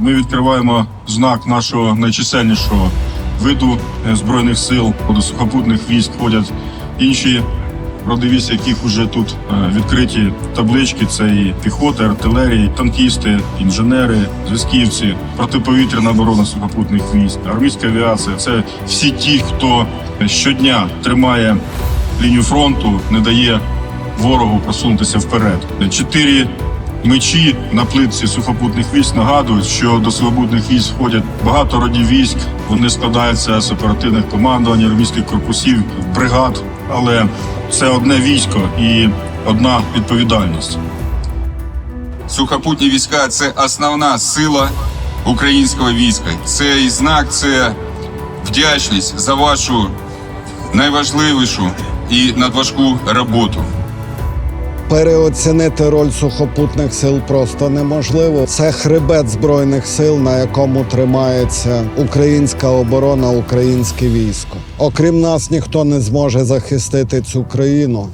ми відкриваємо знак нашого найчисельнішого виду е, збройних сил. До сухопутних військ входять інші роди яких вже тут е, відкриті таблички. Це і піхота, артилерія, танкісти, інженери, зв'язківці, протиповітряна оборона сухопутних військ, армійська авіація. Це всі ті, хто щодня тримає лінію фронту, не дає ворогу просунутися вперед. Чотири мечі на плитці сухопутних військ нагадують, що до сухопутних військ входять багато родів військ. Вони складаються з оперативних командувань, армійських корпусів, бригад. Але це одне військо і одна відповідальність. Сухопутні війська це основна сила українського війська. Це і знак, це вдячність за вашу найважливішу і надважку роботу. Переоцінити роль сухопутних сил просто неможливо. Це хребет збройних сил, на якому тримається українська оборона, українське військо. Окрім нас, ніхто не зможе захистити цю країну.